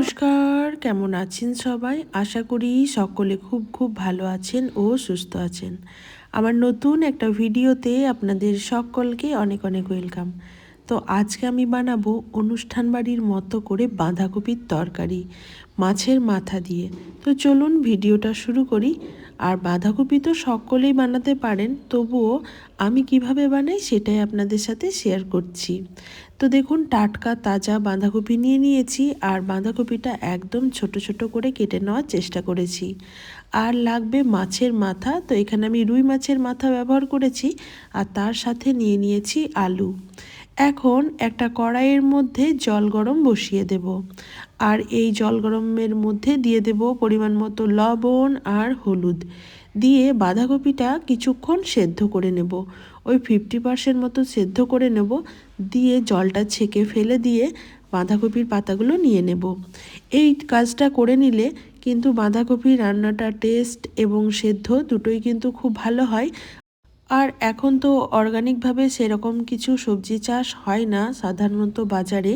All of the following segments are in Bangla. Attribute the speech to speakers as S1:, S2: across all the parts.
S1: নমস্কার, কেমন আছেন সবাই? আশা করি সকলে খুব খুব ভালো আছেন ও সুস্থ আছেন। আমার নতুন একটা ভিডিওতে আপনাদের সকলকে অনেক অনেক ওয়েলকাম। তো আজকে আমি বানাবো অনুষ্ঠান বাড়ির মতো করে বাঁধাকপির তরকারি মাছের মাথা দিয়ে। তো চলুন ভিডিওটা শুরু করি। আর বাঁধাকপি তো সকলেই বানাতে পারেন, তবুও আমি কীভাবে বানাই সেটাই আপনাদের সাথে শেয়ার করছি। তো দেখুন, টাটকা, তাজা বাঁধাকপি নিয়ে নিয়েছি আর বাঁধাকপিটা একদম ছোট ছোট করে কেটে নেওয়ার চেষ্টা করেছি। আর লাগবে মাছের মাথা, তো এখানে আমি রুই মাছের মাথা ব্যবহার করেছি আর তার সাথে নিয়ে নিয়েছি আলু। এখন একটা কড়াইয়ের মধ্যে জল গরম বসিয়ে দেব। আর এই জল গরমের মধ্যে দিয়ে দেব পরিমাণ মতো লবণ আর হলুদ। দিয়ে বাঁধাকপিটা কিছুক্ষণ সেদ্ধ করে নেব। ওই ফিফটি পার্সেন্ট মতো সেদ্ধ করে নেব। দিয়ে জলটা ছেঁকে ফেলে দিয়ে বাঁধাকপির পাতাগুলো নিয়ে নেব। এই কাজটা করে নিলে কিন্তু বাঁধাকপির রান্নাটা টেস্ট এবং সেদ্ধ দুটোই কিন্তু খুব ভালো হয়। আর এখন তো অর্গানিকভাবে সেরকম কিছু সবজি চাষ হয় না সাধারণত বাজারে।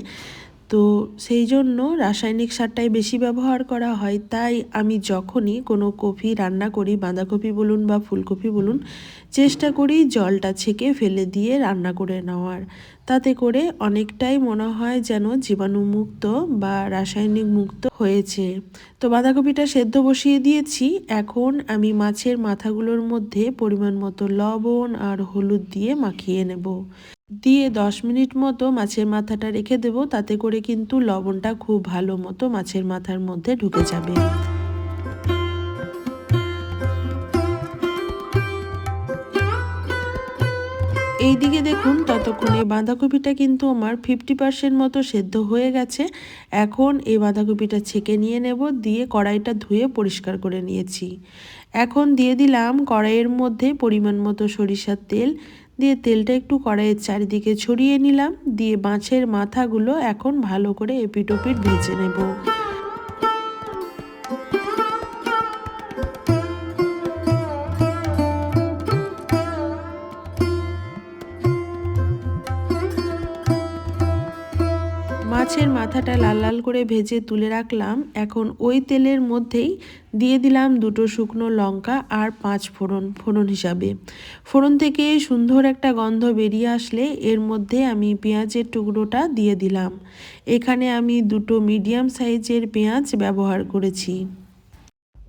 S1: তো সেই জন্য রাসায়নিক সারটাই বেশি ব্যবহার করা হয়। তাই আমি যখনই কোনো কপি রান্না করি, বাঁধাকপি বলুন বা ফুলকপি বলুন, চেষ্টা করি জলটা ছেঁকে ফেলে দিয়ে রান্না করে নেওয়ার। তাতে করে অনেকটাই মনে হয় যেন জীবাণুমুক্ত বা রাসায়নিক মুক্ত হয়েছে। তো বাঁধাকপিটা সেদ্ধ বসিয়ে দিয়েছি। এখন আমি মাছের মাথাগুলোর মধ্যে পরিমাণ মতো লবণ আর হলুদ দিয়ে মাখিয়ে নেব। দিয়ে দশ মিনিট মতো মাছের মাথাটা রেখে দেব। তাতে করে কিন্তু লবণটা খুব ভালো মতো মাছের মাথার মধ্যে ঢুকে যাবে। এই দিকে দেখুন, ততক্ষণে বাঁধাকপিটা কিন্তু আমার ফিফটি পার্সেন্ট মতো সেদ্ধ হয়ে গেছে। এখন এই বাঁধাকপিটা ছেঁকে নিয়ে নেব, দিয়ে কড়াইটা ধুয়ে পরিষ্কার করে নিয়েছি। এখন দিয়ে দিলাম কড়াইয়ের মধ্যে পরিমাণ মতো সরিষার তেল। দিয়ে তেলটা একটু কড়াইয়ের চারিদিকে ছড়িয়ে নিলাম। দিয়ে মাছের মাথাগুলো এখন ভালো করে এপিটোপিট ভেজে নেব। মাছের মাথাটা লাল লাল করে ভেজে তুলে রাখলাম। এখন ওই তেলের মধ্যেই দিয়ে দিলাম দুটো শুকনো লঙ্কা আর পাঁচ ফোড়ন ফোড়ন হিসাবে। ফোড়ন থেকে সুন্দর একটা গন্ধ বেরিয়ে আসলে এর মধ্যে আমি পেঁয়াজের টুকরোটা দিয়ে দিলাম। এখানে আমি দুটো মিডিয়াম সাইজের পেঁয়াজ ব্যবহার করেছি।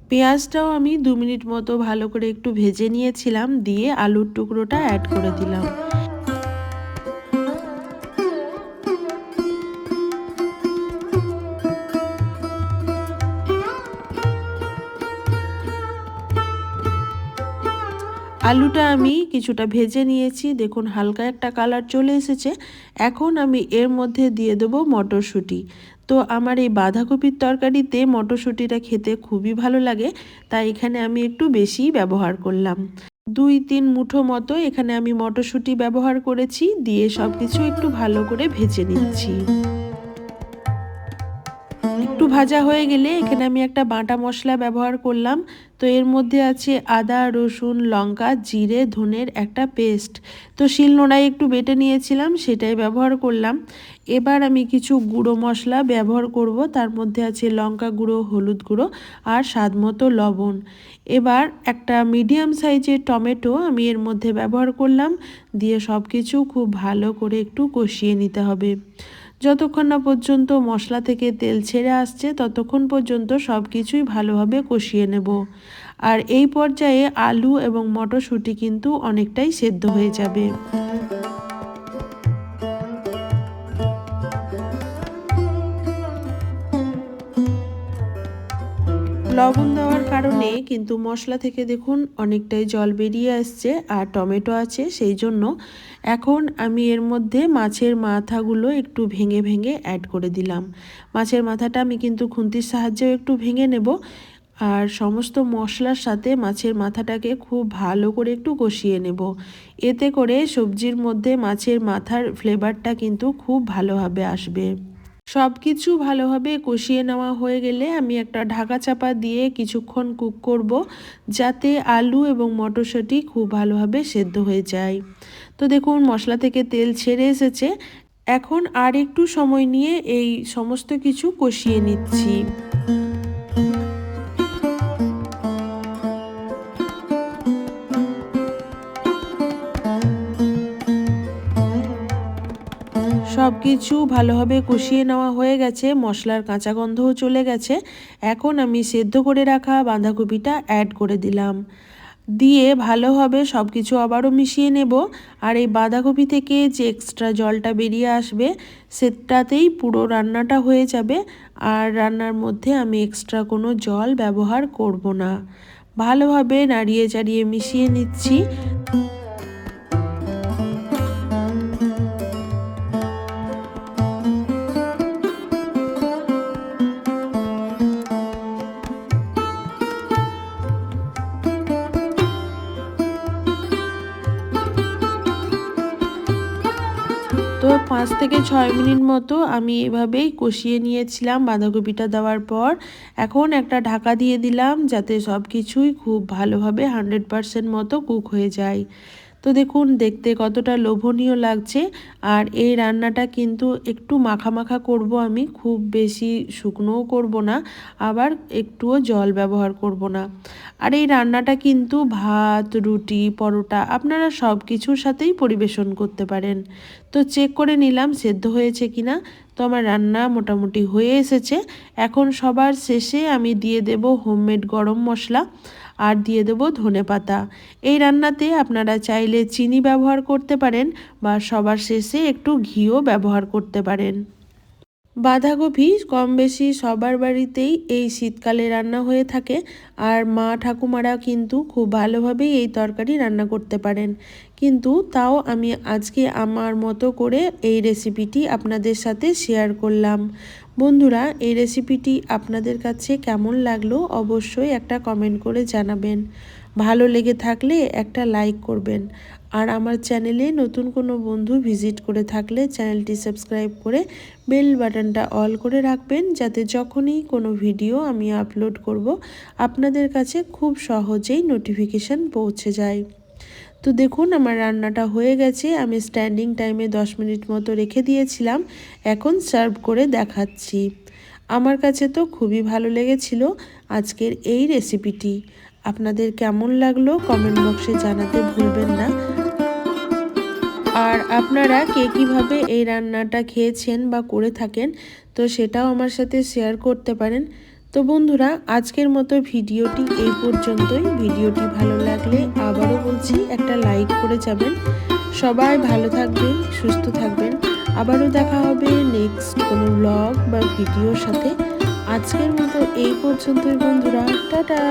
S1: পেঁয়াজটাও আমি দু মিনিট মতো ভালো করে একটু ভেজে নিয়েছিলাম, দিয়ে আলুর টুকরোটা অ্যাড করে দিলাম। আলুটা আমি কিছুটা ভেজে নিয়েছি। দেখুন, হালকা একটা কালার চলে এসেছে। এখন আমি এর মধ্যে দিয়ে দেবো মটরশুঁটি। তো আমার এই বাঁধাকপির তরকারিতে মটরশুঁটিটা খেতে খুবই ভালো লাগে, তাই এখানে আমি একটু বেশি ব্যবহার করলাম। দুই তিন মুঠো মতো এখানে আমি মটরশুঁটি ব্যবহার করেছি, দিয়ে সব কিছু একটু ভালো করে ভেজে নিচ্ছি। একটু ভাজা হয়ে গেলে এখানে আমি একটা বাটা মশলা ব্যবহার করলাম। তো এর মধ্যে আছে আদা রসুন লঙ্কা জিরে ধনের একটা পেস্ট। তো শিলনোড়ায় একটু বেটে নিয়েছিলাম সেটাই ব্যবহার করলাম। এবার আমি কিছু গুঁড়ো মশলা ব্যবহার করব তার মধ্যে আছে লঙ্কা গুঁড়ো হলুদ গুঁড়ো আর স্বাদ মতো লবণ। এবার একটা মিডিয়াম সাইজের টমেটো আমি এর মধ্যে ব্যবহার করলাম দিয়ে সব কিছু খুব ভালো করে একটু কষিয়ে নিতে হবে। যতক্ষণ না পর্যন্ত মশলা থেকে তেল ছেড়ে আসছে, ততক্ষণ পর্যন্ত সব কিছুই ভালোভাবে কষিয়ে নেব। আর এই পর্যায়ে আলু এবং মটরশুঁটি কিন্তু অনেকটাই সেদ্ধ হয়ে যাবে। লবণ দেওয়ার কারণে কিন্তু মশলা থেকে দেখুন অনেকটাই জল বেরিয়ে আসছে আর টমেটো আছে সেই জন্য এখন আমি এর মধ্যে মাছের মাথাগুলো একটু ভেঙে ভেঙে অ্যাড করে দিলাম। মাছের মাথাটা আমি কিন্তু খুন্তির সাহায্যেও একটু ভেঙে নেব আর সমস্ত মশলার সাথে মাছের মাথাটাকে খুব ভালো করে একটু কষিয়ে নেব। এতে করে সবজির মধ্যে মাছের মাথার ফ্লেভারটা কিন্তু খুব ভালোভাবে আসবে। সব কিছু ভালোভাবে কষিয়ে নেওয়া হয়ে গেলে আমি একটা ঢাকা চাপা দিয়ে কিছুক্ষণ কুক করব, যাতে আলু এবং মটরশুঁটি খুব ভালোভাবে সেদ্ধ হয়ে যায়। তো দেখুন, মশলা থেকে তেল ছেড়ে এসেছে। এখন আর একটু সময় নিয়ে এই সমস্ত কিছু কষিয়ে নিচ্ছি। সব কিছু ভালোভাবে কষিয়ে নেওয়া হয়ে গেছে, মশলার কাঁচা গন্ধও চলে গেছে। এখন আমি সেদ্ধ করে রাখা বাঁধাকপিটা অ্যাড করে দিলাম। দিয়ে ভালোভাবে সব কিছু আবারও মিশিয়ে নেব। আর এই বাঁধাকপি থেকে যে এক্সট্রা জলটা বেরিয়ে আসবে, সেটাতেই পুরো রান্নাটা হয়ে যাবে। আর রান্নার মধ্যে আমি এক্সট্রা কোনো জল ব্যবহার করব না। ভালোভাবে নাড়িয়ে চাড়িয়ে মিশিয়ে নিচ্ছি। তো পাঁচ থেকে ছয় মিনিট মতো আমি এভাবেই কষিয়ে নিয়েছিলাম বাঁধাকপিটা দেওয়ার পর। এখন একটা ঢাকা দিয়ে দিলাম যাতে সব কিছুই খুব ভালোভাবে হান্ড্রেড পারসেন্ট মতো কুক হয়ে যায়। তো দেখুন, দেখতে কতটা লোভনীয় লাগছে। আর এই রান্নাটা কিন্তু একটু মাখা মাখা করব আমি, খুব বেশি শুকনোও করব না, আবার একটুও জল ব্যবহার করব না। আর এই রান্নাটা কিন্তু ভাত, রুটি, পরোটা, আপনারা সব কিছুর সাথেই পরিবেশন করতে পারেন। তো চেক করে নিলাম সেদ্ধ হয়েছে কি না তো আমার রান্না মোটামুটি হয়ে এসেছে। এখন সবার শেষে আমি দিয়ে দেব হোমমেড গরম মশলা। আর দিয়ে দেব ধনে পাতা। এই রান্নাতে আপনারা চাইলে চিনি ব্যবহার করতে পারেন বা সবার শেষে একটু ঘিও ব্যবহার করতে পারেন। বাঁধাকপি কম বেশি সবার বাড়িতেই এই শীতকালে রান্না হয়ে থাকে আর মা ঠাকুমারা কিন্তু খুব ভালোভাবেই এই তরকারি রান্না করতে পারেন। কিন্তু তাও আমি আজকে আমার মতো করে এই রেসিপিটি আপনাদের সাথে শেয়ার করলাম। বন্ধুরা, এই রেসিপিটি আপনাদের কাছে কেমন লাগল অবশ্যই একটা কমেন্ট করে জানাবেন। ভালো লেগে থাকলে একটা লাইক করবেন। আর আমার চ্যানেলে নতুন কোনো বন্ধু ভিজিট করে থাকলে চ্যানেলটি সাবস্ক্রাইব করে বেল বাটনটা অল করে রাখবেন, যাতে যখনই কোনো ভিডিও আমি আপলোড করব, আপনাদের কাছে খুব সহজেই নোটিফিকেশান পৌঁছে যায়। তো দেখুন, আমার রান্নাটা হয়ে গেছে। আমি স্ট্যান্ডিং টাইমে 10 মিনিট মতো রেখে দিয়েছিলাম। এখন সার্ভ করে দেখাচ্ছি। আমার কাছে তো খুবই ভালো লেগেছিল আজকের এই রেসিপিটি আপনাদের কেমন লাগল কমেন্ট বক্সে জানাতে ভুলবেন না। আর আপনারা কে কীভাবে এই রান্নাটা খেয়েছেন বা করে থাকেন, তো সেটাও আমার সাথে শেয়ার করতে পারেন। তো বন্ধুরা, আজকের মতো ভিডিওটি এই পর্যন্তই। ভিডিওটি ভালো লাগলে আবারও বলছি, একটা লাইক করে যাবেন। সবাই ভালো থাকবেন, সুস্থ থাকবেন। আবারও দেখা হবে নেক্সট কোনো ব্লগ বা ভিডিওর সাথে। আজকের মতো এই পর্যন্তই বন্ধুরা। টাটা!